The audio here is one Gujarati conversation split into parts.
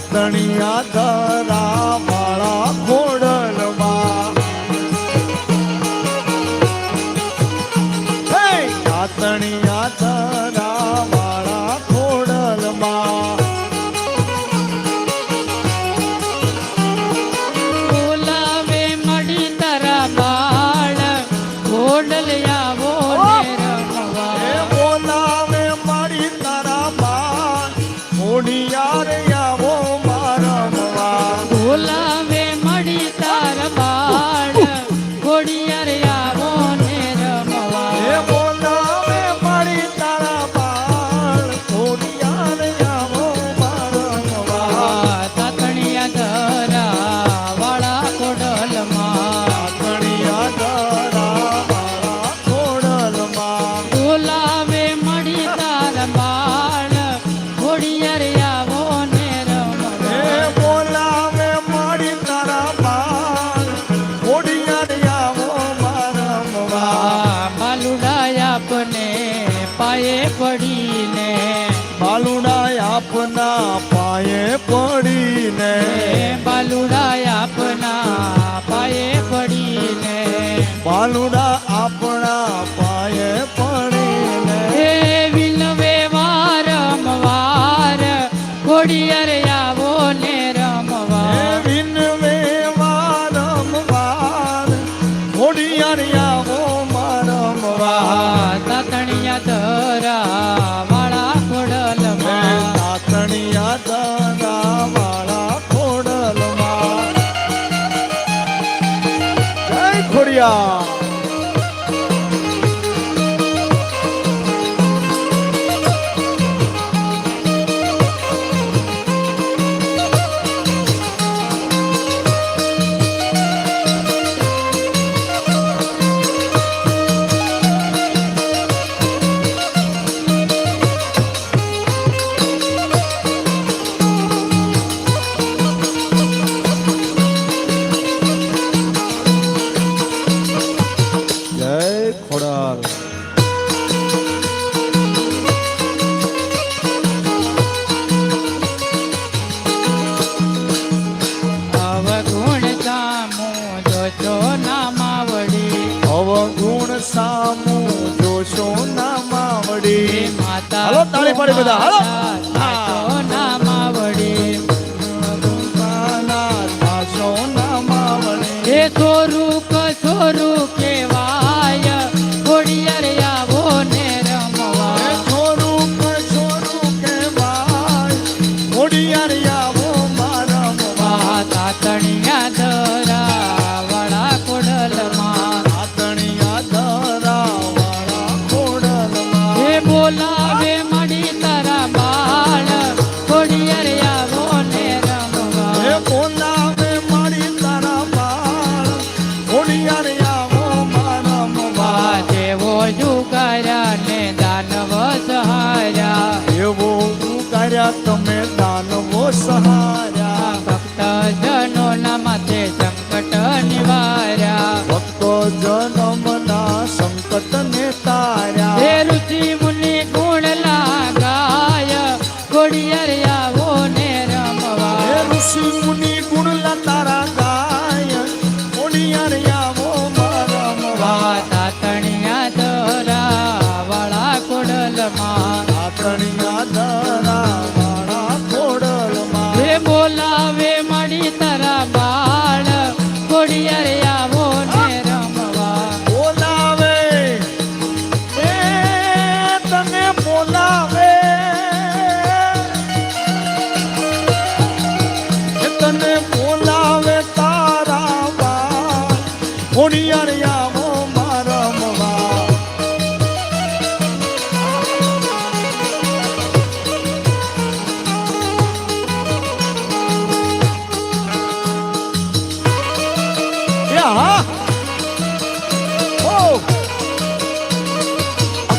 પાતણિયા ધરા માળા ઘોડલમાં. પાતણિયા ધરા આપના પાયે પડીને. બાલુડા આપના પાયે પડીને. બાલુડા આપણા પાયે પડીને. વિલવે વારમ વાર ઘોડિયારે i'm Madhava હલો તાળી પાડી બધા. હલો. તમે દાનવો સહાર્યા ભક્ત જનો ના માથે સંકટ નિવાર્યા. ભક્તો જન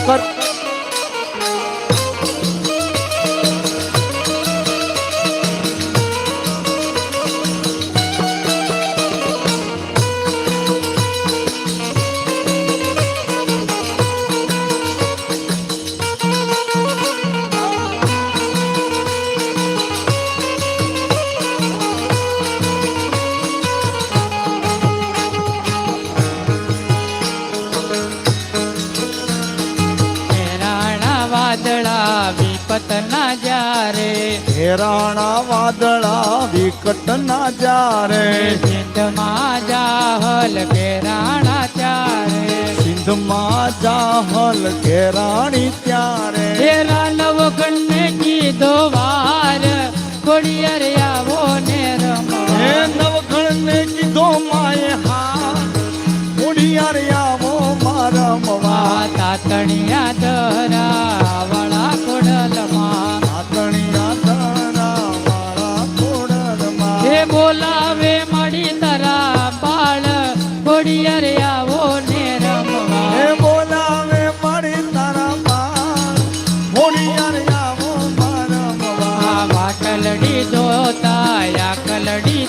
Phật. વાદળા વિપત ના જારે હેરાણા વાદળા વિકટ ના જારે સિંધમાં જાહલ કેરાણા ચારે સિંધમાં જાહલ કેરાણી ત્યારે. તેરા નવગણને કીધો વાર ખોડિયાર આવો ને હે રમવા. નવઘણ ને કીધો માય હા ઉડિયાર આવો મારા મવા માતા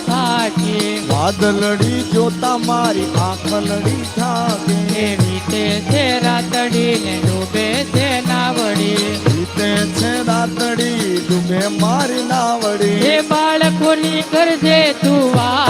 થાકી વાદળડી જોતા મારી આંખલડી થાકે એવી તે છે રાતડી ને ડૂબે છે નાવડી. જીતે છે રાતડી ડૂબે મારી નાવડી. એ બાળકોની કરજે તું વાર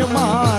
your mind.